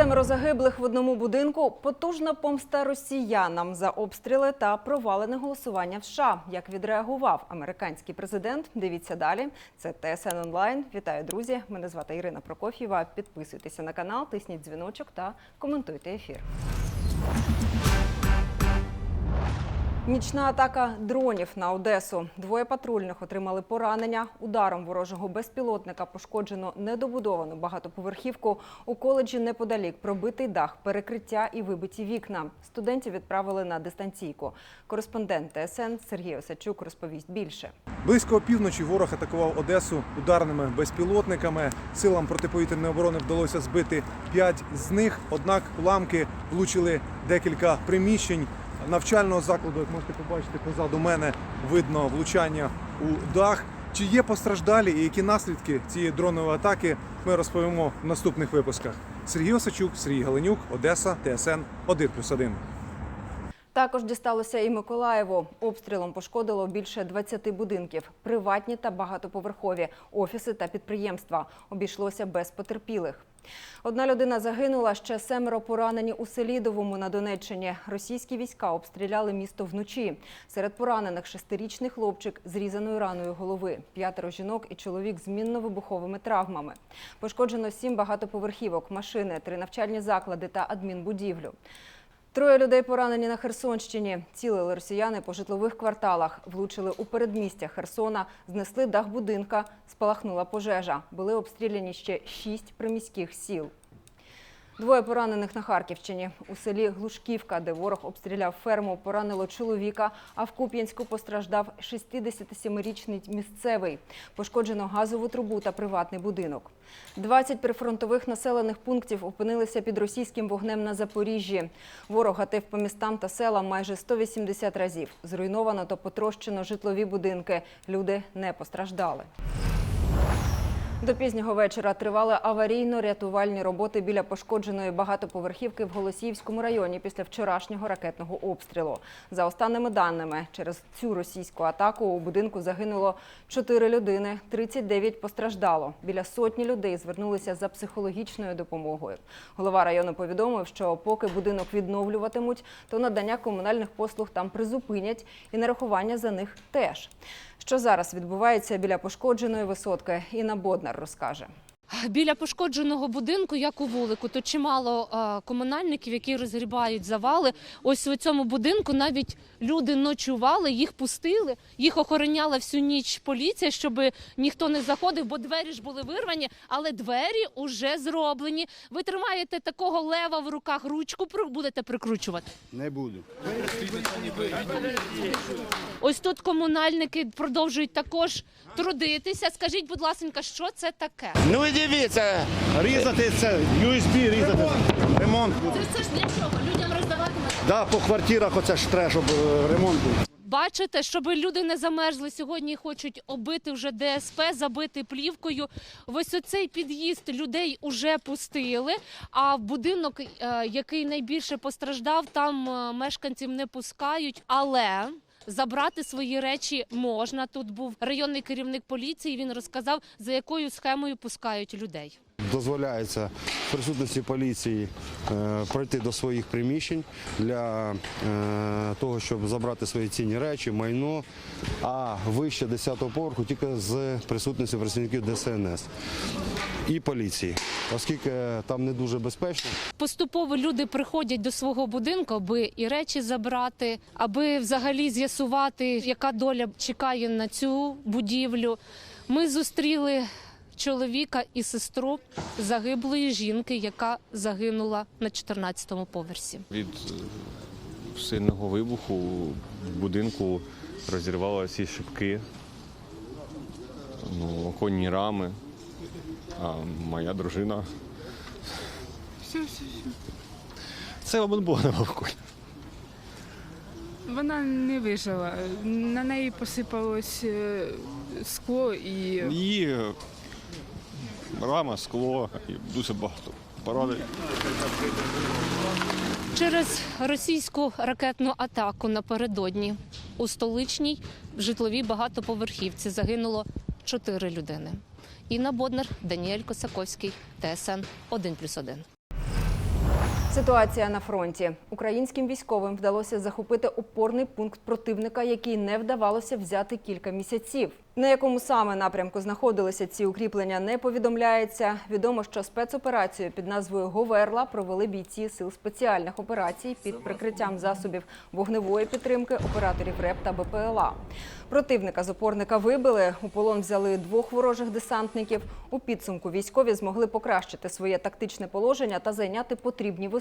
Семеро загиблих в одному будинку. Потужна помста росіянам за обстріли та провалене голосування в США. Як відреагував американський президент? Дивіться далі. Це ТСН онлайн. Вітаю, друзі! Мене звати Ірина Прокоф'єва. Підписуйтеся на канал, тисніть дзвіночок та коментуйте ефір. Нічна атака дронів на Одесу. Двоє патрульних отримали поранення. Ударом ворожого безпілотника пошкоджено недобудовану багатоповерхівку. У коледжі неподалік пробитий дах, перекриття і вибиті вікна. Студентів відправили на дистанційку. Кореспондент ТСН Сергій Осадчук розповість більше. Близько опівночі ворог атакував Одесу ударними безпілотниками. Силам протиповітряної оборони вдалося збити п'ять з них. Однак уламки влучили декілька приміщень навчального закладу. Як можете побачити позаду мене, видно влучання у дах. Чи є постраждалі і які наслідки цієї дронової атаки? Ми розповімо в наступних випусках. Сергій Осачук, Сергій Галенюк, Одеса, ТСН 1+,1. Також дісталося і Миколаєву. Обстрілом пошкодило більше 20 будинків, приватні та багатоповерхові, офіси та підприємства. Обійшлося без потерпілих. Одна людина загинула, ще семеро поранені у Селідовому на Донеччині. Російські війська обстріляли місто вночі. Серед поранених шестирічний хлопчик з різаною раною голови, п'ятеро жінок і чоловік з мінно-вибуховими травмами. Пошкоджено сім багатоповерхівок, машини, три навчальні заклади та адмінбудівлю. Троє людей поранені на Херсонщині. Цілили росіяни по житлових кварталах, влучили у передмістя Херсона, знесли дах будинка, спалахнула пожежа. Були обстріляні ще шість приміських сіл. Двоє поранених на Харківщині. У селі Глушківка, де ворог обстріляв ферму, поранило чоловіка, а в Куп'янську постраждав 67-річний місцевий. Пошкоджено газову трубу та приватний будинок. 20 прифронтових населених пунктів опинилися під російським вогнем на Запоріжжі. Ворог гатив по містам та селам майже 180 разів. Зруйновано та потрощено житлові будинки. Люди не постраждали. До пізнього вечора тривали аварійно-рятувальні роботи біля пошкодженої багатоповерхівки в Голосіївському районі після вчорашнього ракетного обстрілу. За останніми даними, через цю російську атаку у будинку загинуло 4 людини, 39 постраждало. Біля сотні людей звернулися за психологічною допомогою. Голова району повідомив, що поки будинок відновлюватимуть, то надання комунальних послуг там призупинять і нарахування за них теж. Що зараз відбувається біля пошкодженої висотки, і на Інна Боднар розкаже. Біля пошкодженого будинку, як у вулику, то чимало е, комунальників, які розгрібають завали. Ось у цьому будинку навіть люди ночували, їх пустили, їх охороняла всю ніч поліція, щоб ніхто не заходив, бо двері ж були вирвані, але двері вже зроблені. Ви тримаєте такого лева в руках, ручку будете прикручувати. Не буду. Ось тут комунальники продовжують також трудитися. Скажіть, будь ласка, що це таке? Ну дивіться, різати це, USB різати, ремонт. Це, це ж для чого? Людям роздавати Да, по квартирах оце ж треба, щоб е, ремонт був. Бачите, щоб люди не замерзли, сьогодні хочуть оббити вже ДСП, забити плівкою. Ось оцей під'їзд людей уже пустили. А в будинок, е, який найбільше постраждав, там е, мешканців не пускають. Але забрати свої речі можна. Тут був районний керівник поліції. Він розказав, за якою схемою пускають людей. Дозволяється в присутності поліції е, пройти до своїх приміщень для е, того, щоб забрати свої цінні речі, майно, а вище 10-го поверху тільки з присутності працівників ДСНС і поліції, оскільки там не дуже безпечно. Поступово люди приходять до свого будинку, аби і речі забрати, аби взагалі з'ясувати, яка доля чекає на цю будівлю. Ми зустріли чоловіка і сестру загиблої жінки, яка загинула на 14-му поверсі. Від е, сильного вибуху в будинку розірвало всі шибки, ну, оконні рами, а моя дружина. Це обонбона балконі. Вона не вижила. На неї посипалось е, скло і Її рама, скло і дуже багато поранень. Через російську ракетну атаку напередодні у столичній житловій багатоповерхівці загинуло чотири людини. Інна Боднар, Даніель Косаковський, ТСН 1+,1. Ситуація на фронті. Українським військовим вдалося захопити опорний пункт противника, який не вдавалося взяти кілька місяців. На якому саме напрямку знаходилися ці укріплення, не повідомляється. Відомо, що спецоперацію під назвою Говерла провели бійці сил спеціальних операцій під прикриттям засобів вогневої підтримки операторів РЕП та БПЛА. Противника з опорника вибили. У полон взяли двох ворожих десантників. У підсумку військові змогли покращити своє тактичне положення та зайняти потрібні висоти.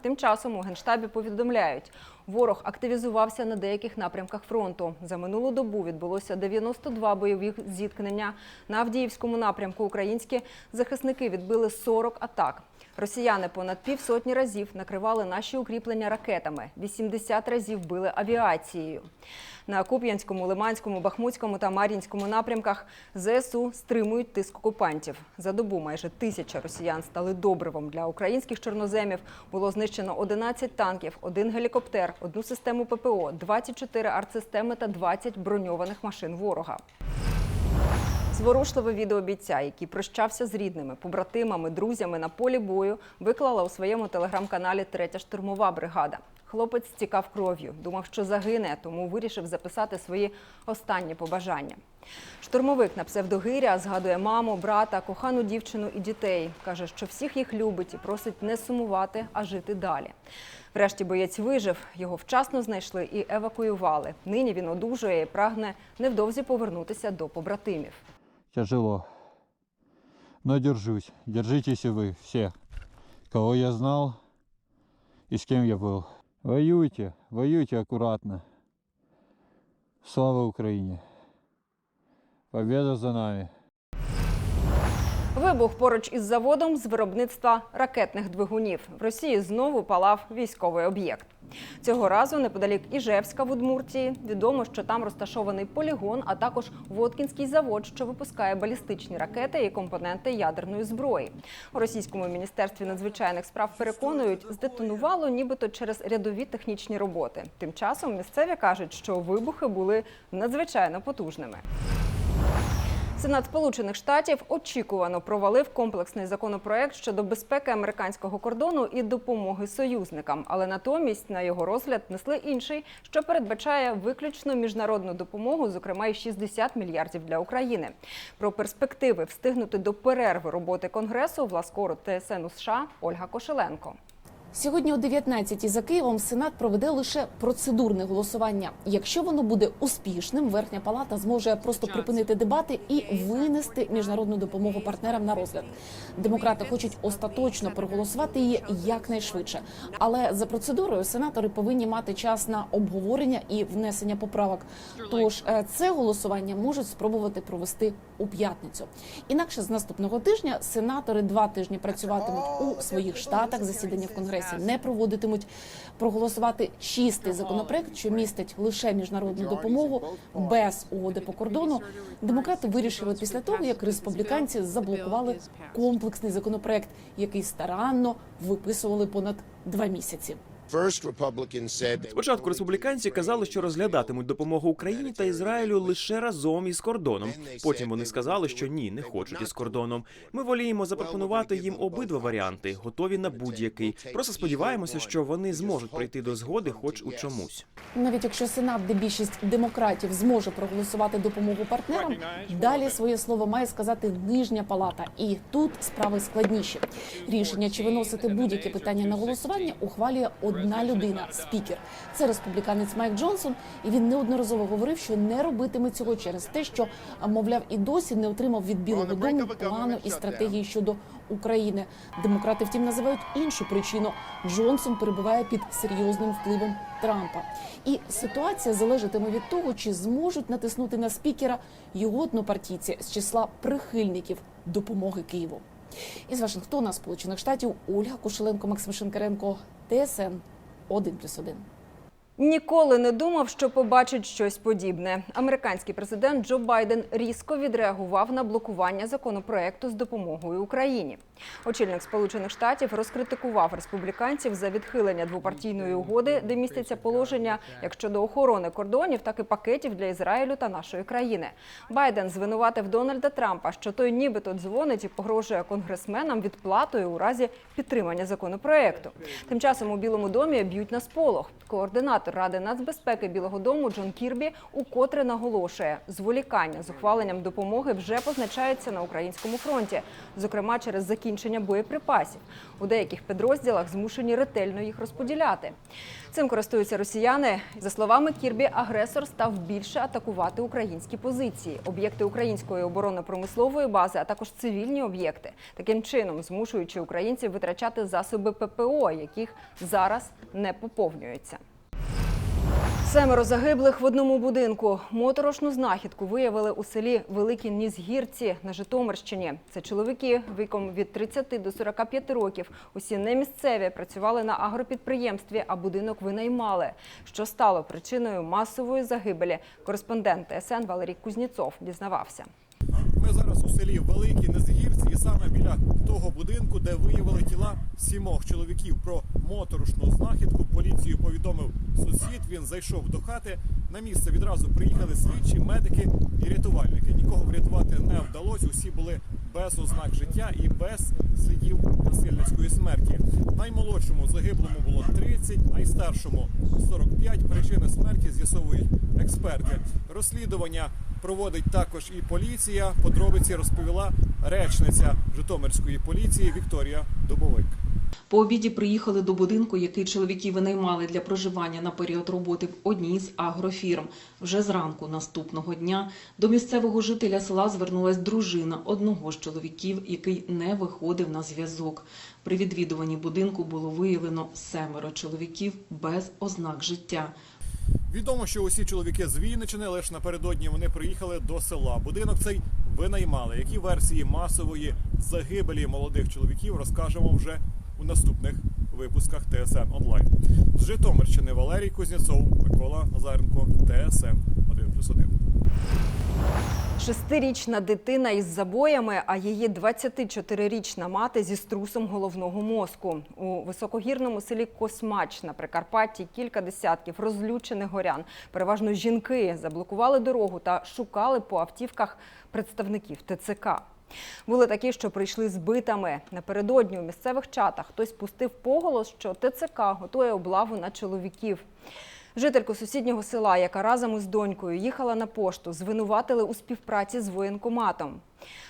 Тим часом у генштабі повідомляють, ворог активізувався на деяких напрямках фронту. За минулу добу відбулося 92 бойових зіткнення. На Авдіївському напрямку українські захисники відбили 40 атак. Росіяни понад півсотні разів накривали наші укріплення ракетами, 80 разів били авіацією. На Куп'янському, Лиманському, Бахмутському та Мар'їнському напрямках ЗСУ стримують тиск окупантів. За добу майже тисяча росіян стали добривом для українських чорноземів. Було знищено 11 танків, один гелікоптер, одну систему ППО, 24 артсистеми та 20 броньованих машин ворога. Зворушливе відео бійця, який прощався з рідними, побратимами, друзями на полі бою, виклала у своєму телеграм-каналі Третя штурмова бригада. Хлопець стікав кров'ю, думав, що загине, тому вирішив записати свої останні побажання. Штурмовик на псевдогиря згадує маму, брата, кохану дівчину і дітей. каже, що всіх їх любить і просить не сумувати, а жити далі. Врешті боєць вижив, його вчасно знайшли і евакуювали. Нині він одужує і прагне невдовзі повернутися до побратимів. Тяжело. Но держусь. Держитесь и вы все, кого я знал и с кем я был. Воюйте, воюйте аккуратно. Слава Украине! Победа за нами! Вибух поруч із заводом з виробництва ракетних двигунів. В Росії знову палав військовий об'єкт. Цього разу неподалік Іжевська в Удмуртії. Відомо, що там розташований полігон, а також Воткінський завод, що випускає балістичні ракети і компоненти ядерної зброї. У російському міністерстві надзвичайних справ переконують, здетонувало нібито через рядові технічні роботи. Тим часом місцеві кажуть, що вибухи були надзвичайно потужними. Сенат Сполучених Штатів очікувано провалив комплексний законопроект щодо безпеки американського кордону і допомоги союзникам, але натомість на його розгляд несли інший, що передбачає виключно міжнародну допомогу, зокрема й 60 мільярдів для України. Про перспективи встигнути до перерви роботи конгресу власкору ТСН у США Ольга Кошеленко. Сьогодні о 19 за Києвом Сенат проведе лише процедурне голосування. Якщо воно буде успішним, верхня палата зможе просто припинити дебати і винести міжнародну допомогу партнерам на розгляд. Демократи хочуть остаточно проголосувати її якнайшвидше. Але за процедурою сенатори повинні мати час на обговорення і внесення поправок. Тож е, це голосування можуть спробувати провести у п'ятницю. Інакше з наступного тижня сенатори два тижні працюватимуть у своїх штатах. Засідання в конгресі не проводитимуть. Проголосувати чистий законопроект, що містить лише міжнародну допомогу без угоди по кордону. Демократи вирішили після того, як республіканці заблокували комплексний законопроект, який старанно виписували понад два місяці. Спочатку республіканці казали, що розглядатимуть допомогу Україні та Ізраїлю лише разом із кордоном. Потім вони сказали, що ні, не хочуть із кордоном. Ми воліємо запропонувати їм обидва варіанти, готові на будь-який. Просто сподіваємося, що вони зможуть прийти до згоди, хоч у чомусь. Навіть якщо сенат, де більшість демократів зможе проголосувати допомогу партнерам, далі своє слово має сказати нижня палата, і тут справи складніші. Рішення чи виносити будь-яке питання на голосування ухвалює одна людина спікер. Це республіканець Майк Джонсон, і він неодноразово говорив, що не робитиме цього через те, що мовляв і досі не отримав від Білого Дому плану і стратегії щодо України. Демократи, втім, називають іншу причину. Джонсон перебуває під серйозним впливом Трампа. І ситуація залежатиме від того, чи зможуть натиснути на спікера його однопартійці з числа прихильників допомоги Києву. Із Вашингтона, Сполучених Штатів, Ольга Кушеленко, Максим Шинкаренко, ТСН 1+,1. Ніколи не думав, що побачить щось подібне. Американський президент Джо Байден різко відреагував на блокування законопроекту з допомогою Україні. Очільник Сполучених Штатів розкритикував республіканців за відхилення двопартійної угоди, де містяться положення як щодо охорони кордонів, так і пакетів для Ізраїлю та нашої країни. Байден звинуватив Дональда Трампа, що той нібито дзвонить і погрожує конгресменам відплатою у разі підтримання законопроекту. Тим часом у Білому домі б'ють на сполох. Координатор Ради нацбезпеки Білого Дому Джон Кірбі укотре наголошує, зволікання з ухваленням допомоги вже позначається на українському фронті, зокрема через закінчення боєприпасів. У деяких підрозділах змушені ретельно їх розподіляти. Цим користуються росіяни. За словами Кірбі, агресор став більше атакувати українські позиції, об'єкти української оборонно-промислової бази, а також цивільні об'єкти, таким чином змушуючи українців витрачати засоби ППО, яких зараз не поповнюється. Семеро загиблих в одному будинку. Моторошну знахідку виявили у селі Великі Нізгірці на Житомирщині. Це чоловіки віком від 30 до 45 років. Усі не місцеві працювали на агропідприємстві, а будинок винаймали. Що стало причиною масової загибелі? Кореспондент ТСН Валерій Кузніцов дізнавався. Ми зараз у селі Великі Незгірці, і саме біля того будинку, де виявили тіла сімох чоловіків. Про моторошну знахідку поліцію повідомив сусід. Він зайшов до хати. На місце відразу приїхали слідчі, медики і рятувальники. Нікого врятувати не вдалося. Усі були без ознак життя і без слідів насильницької смерті. Наймолодшому загиблому було 30, найстаршому 45. Причини смерті з'ясовують експерти. Розслідування проводить також і поліція. Подробиці розповіла речниця Житомирської поліції Вікторія Добовик. По обіді приїхали до будинку, який чоловіки винаймали для проживання на період роботи в одній з агрофірм. Вже зранку наступного дня до місцевого жителя села звернулась дружина одного з чоловіків, який не виходив на зв'язок. При відвідуванні будинку було виявлено семеро чоловіків без ознак життя. Відомо, що усі чоловіки з Вінничини, лише напередодні вони приїхали до села. Будинок цей винаймали. Які версії масової загибелі молодих чоловіків розкажемо вже у наступних випусках ТСН онлайн. З Житомирщини Валерій Кузнєцов, Микола Назаренко, ТСН 1+,1. Шестирічна дитина із забоями, а її 24-річна мати зі струсом головного мозку. У високогірному селі Космач на Прикарпатті кілька десятків розлючених горян, переважно жінки, заблокували дорогу та шукали по автівках представників ТЦК. Були такі, що прийшли з битами. Напередодні у місцевих чатах хтось пустив поголос, що ТЦК готує облаву на чоловіків. Жительку сусіднього села, яка разом із донькою їхала на пошту, звинуватили у співпраці з воєнкоматом.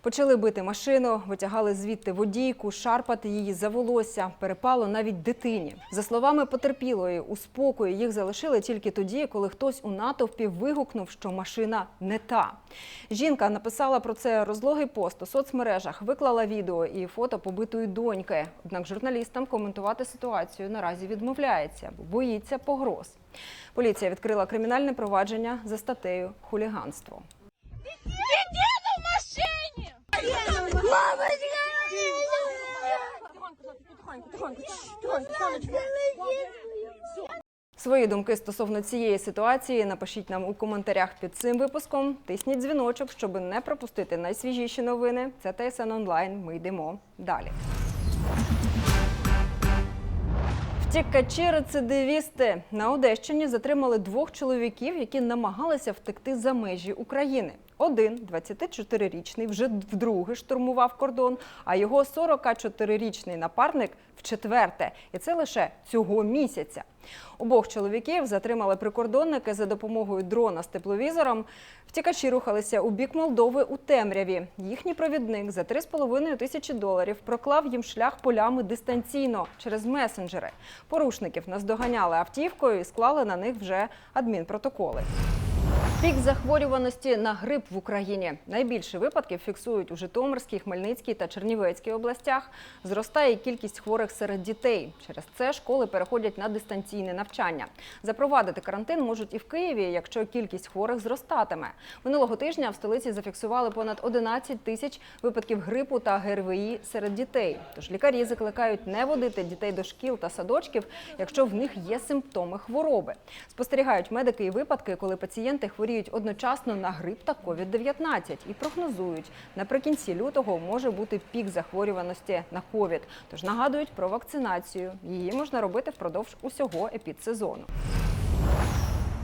Почали бити машину, витягали звідти водійку, шарпати її за волосся, перепало навіть дитині. За словами потерпілої, у спокої їх залишили тільки тоді, коли хтось у натовпі вигукнув, що машина не та. Жінка написала про це розлогий пост у соцмережах, виклала відео і фото побитої доньки. Однак журналістам коментувати ситуацію наразі відмовляється, бо боїться погроз. Поліція відкрила кримінальне провадження за статтею хуліганство. Свої думки стосовно цієї ситуації напишіть нам у коментарях під цим випуском. Тисніть дзвіночок, щоб не пропустити найсвіжіші новини. Це ТСН онлайн. Ми йдемо далі. Втікачі рецидивісти на Одещині затримали двох чоловіків, які намагалися втекти за межі України. Один 24-річний вже вдруге штурмував кордон, а його 44-річний напарник вчетверте. І це лише цього місяця. Обох чоловіків затримали прикордонники за допомогою дрона з тепловізором. Втікачі рухалися у бік Молдови у темряві. Їхній провідник за 3,5 тисячі доларів проклав їм шлях полями дистанційно через месенджери. Порушників наздоганяли автівкою і склали на них вже адмінпротоколи. Пік захворюваності на грип в Україні. Найбільше випадків фіксують у Житомирській, Хмельницькій та Чернівецькій областях. Зростає кількість хворих серед дітей. Через це школи переходять на дистанційне навчання. Запровадити карантин можуть і в Києві, якщо кількість хворих зростатиме. Минулого тижня в столиці зафіксували понад 11 тисяч випадків грипу та ГРВІ серед дітей. Тож лікарі закликають не водити дітей до шкіл та садочків, якщо в них є симптоми хвороби. Спостерігають медики і випадки, коли пацієнти хворіють одночасно на грип та COVID-19 і прогнозують, наприкінці лютого може бути пік захворюваності на COVID. Тож нагадують про вакцинацію. Її можна робити впродовж усього епідсезону.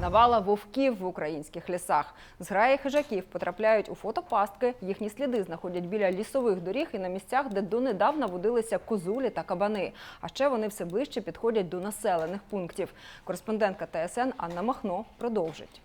Навала вовків в українських лісах. Зграї хижаків потрапляють у фотопастки. Їхні сліди знаходять біля лісових доріг і на місцях, де донедавна водилися козулі та кабани. А ще вони все ближче підходять до населених пунктів. Кореспондентка ТСН Анна Махно продовжить.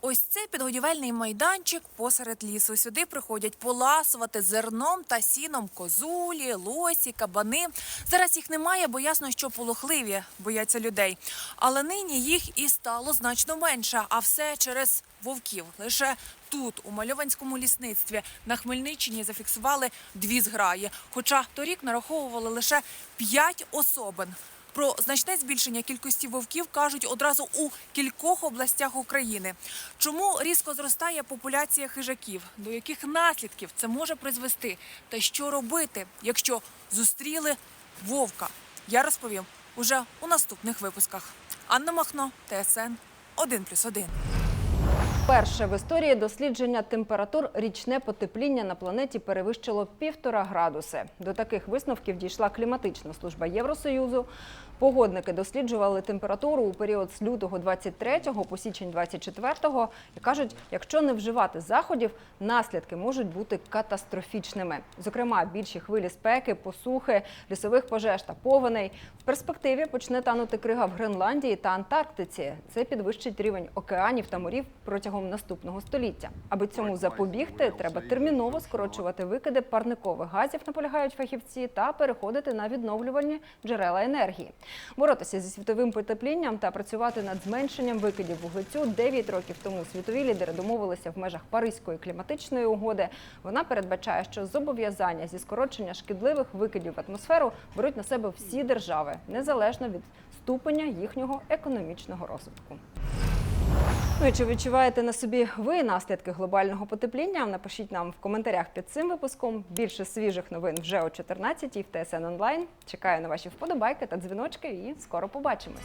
Ось це підгодівельний майданчик посеред лісу. Сюди приходять поласувати зерном та сіном козулі, лосі, кабани. Зараз їх немає, бо ясно, що полохливі бояться людей. Але нині їх і стало значно менше. А все через вовків. Лише тут, у мальованському лісництві, на Хмельниччині зафіксували дві зграї. Хоча торік нараховували лише п'ять особин. Про значне збільшення кількості вовків кажуть одразу у кількох областях України. Чому різко зростає популяція хижаків? До яких наслідків це може призвести? Та що робити, якщо зустріли вовка? Я розповім уже у наступних випусках. Анна Махно, ТСН 1+,1. Перше в історії дослідження температур річне потепління на планеті перевищило півтора градуси. До таких висновків дійшла кліматична служба Євросоюзу. Погодники досліджували температуру у період з лютого 23 по січень 24 і кажуть, якщо не вживати заходів, наслідки можуть бути катастрофічними. Зокрема, більші хвилі спеки, посухи, лісових пожеж та повеней. В перспективі почне танути крига в Гренландії та Антарктиці. Це підвищить рівень океанів та морів протягом наступного століття. Аби цьому запобігти, треба терміново скорочувати викиди парникових газів, наполягають фахівці, та переходити на відновлювальні джерела енергії. Боротися зі світовим потеплінням та працювати над зменшенням викидів вуглецю 9 років тому світові лідери домовилися в межах Паризької кліматичної угоди. Вона передбачає, що зобов'язання зі скорочення шкідливих викидів в атмосферу беруть на себе всі держави, незалежно від ступеня їхнього економічного розвитку. Ну і чи відчуваєте на собі ви наслідки глобального потепління? Напишіть нам в коментарях під цим випуском. Більше свіжих новин вже о 14 в ТСН онлайн. Чекаю на ваші вподобайки та дзвіночки і скоро побачимось.